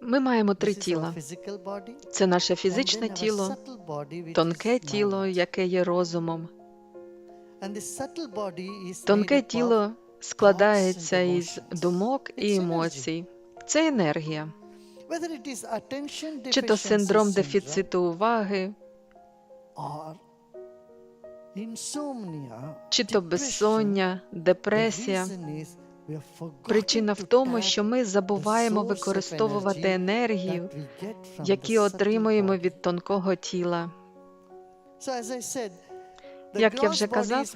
Ми маємо три тіла. Це наше фізичне тіло, тонке тіло, яке є розумом. Тонке тіло складається із думок і емоцій. Це енергія. Чи то синдром дефіциту уваги, чи то безсоння, депресія. Причина в тому, що ми забуваємо використовувати енергію, які отримуємо від тонкого тіла. Як я вже казав,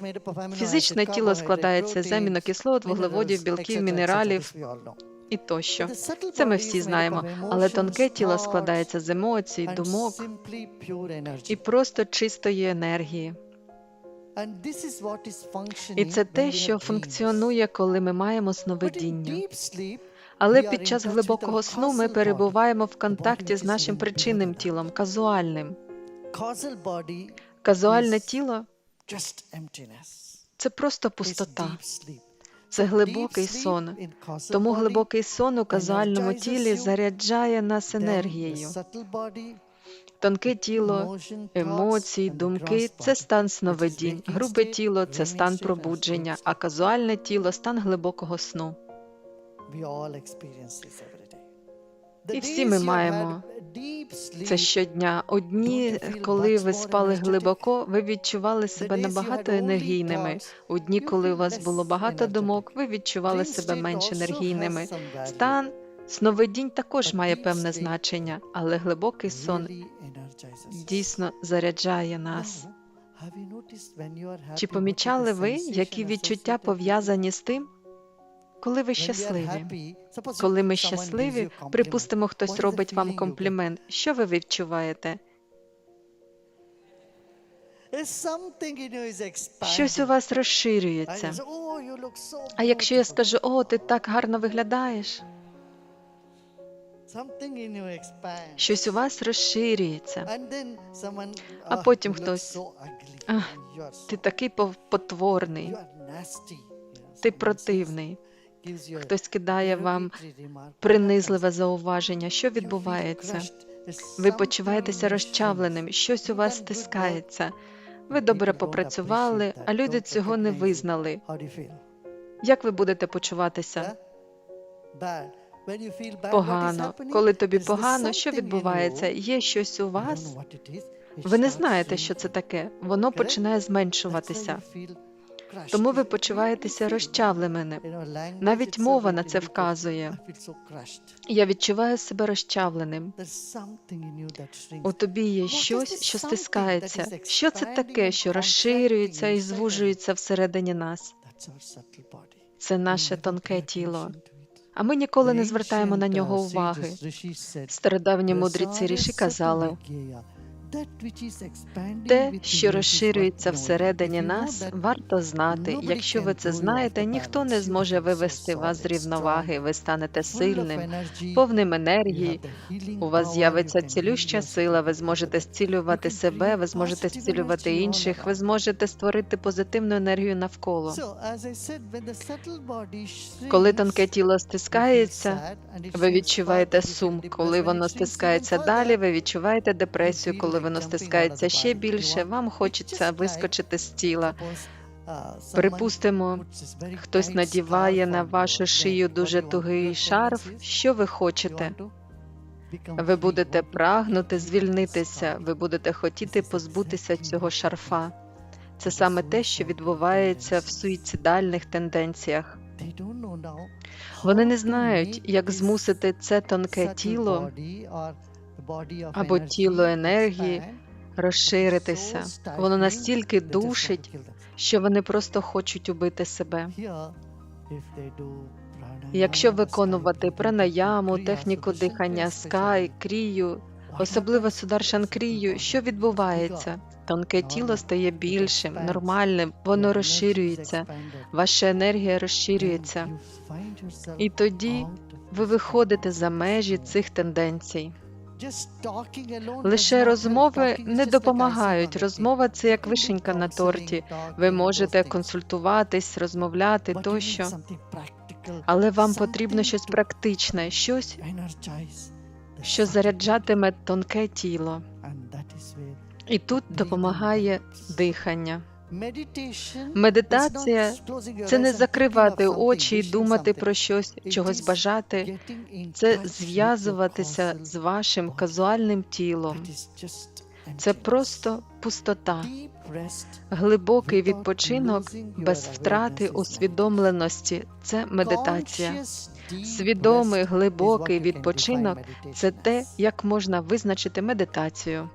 Фізичне тіло складається з амінокислот, вуглеводів, білків, мінералів і тощо. Це ми всі знаємо, але тонке тіло складається з емоцій, думок і просто чистої енергії. І це те, що функціонує, коли ми маємо сновидіння. Але під час глибокого сну ми перебуваємо в контакті з нашим причинним тілом, казуальним. Казуальне тіло це просто пустота, це глибокий сон. Тому глибокий сон у казуальному тілі заряджає нас енергією. Тонке тіло, емоції, думки це стан сновидінь. Грубе тіло це стан пробудження, а казуальне тіло стан глибокого сну. І всі ми маємо Це щодня. Одні, коли ви спали глибоко, ви відчували себе набагато енергійними. thoughts, У дні, you коли у вас було багато думок, ви відчували себе менш енергійними. Стан сновидінь також має певне значення, але глибокий сон дійсно заряджає нас. Чи помічали ви, які відчуття пов'язані з тим, коли ви щасливі? Коли ми щасливі, припустимо, хтось робить вам комплімент. Що ви відчуваєте? Щось у вас розширюється. "Oh, А якщо я beautiful." скажу, о, ти так гарно виглядаєш, щось у вас розширюється. А "Ah, потім хтось. «Ах, Ти такий потворний, you are nasty." You know, ти противний. Хтось кидає вам принизливе зауваження. Що відбувається? Ви почуваєтеся розчавленим, щось у вас стискається. Ви добре попрацювали, а люди цього не визнали. Як ви будете почуватися? Погано. Коли тобі погано, що відбувається? Є щось у вас. Ви не знаєте, що це таке. Воно починає зменшуватися. Тому ви почуваєтеся розчавленими. Навіть мова на це вказує. Я відчуваю себе розчавленим. У тобі є щось, що стискається. Що це таке, що розширюється і звужується всередині нас? Це наше тонке тіло. А ми ніколи не звертаємо на нього уваги. Стародавні мудреці ріші казали, те, що розширюється всередині нас, варто знати. Якщо ви це знаєте, ніхто не зможе вивести вас з рівноваги. Ви станете сильним, повним енергії. У вас з'явиться цілюща сила. Ви зможете зцілювати себе, ви зможете зцілювати інших. Ви зможете створити позитивну енергію навколо. Коли тонке тіло стискається, ви відчуваєте сум. Коли воно стискається далі, ви відчуваєте депресію. Коли воно стискається ще більше, вам хочеться вискочити з тіла. Припустимо, хтось надіває на вашу шию дуже тугий шарф. Що ви хочете? Ви будете прагнути звільнитися, ви будете хотіти позбутися цього шарфа. Це саме те, що відбувається в суїцидальних тенденціях. Вони не знають, як змусити це тонке тіло або тіло енергії розширитися. Воно настільки душить, що вони просто хочуть убити себе. Якщо виконувати пранаяму, техніку дихання, скай, крію, особливо сударшан крію, що відбувається? Тонке тіло стає більшим, нормальним, воно розширюється, ваша енергія розширюється. І тоді ви виходите за межі цих тенденцій. Лише розмови не допомагають. Розмова це як вишенька на торті. Ви можете консультуватись, розмовляти тощо. Але вам потрібно щось практичне, щось, що заряджатиме тонке тіло. І тут допомагає дихання. Медитація Це не закривати очі і думати про щось, чогось бажати. Це зв'язуватися з вашим казуальним тілом. Це просто пустота, глибокий відпочинок без втрати усвідомленості. Це медитація. Свідомий глибокий відпочинок це те, як можна визначити медитацію.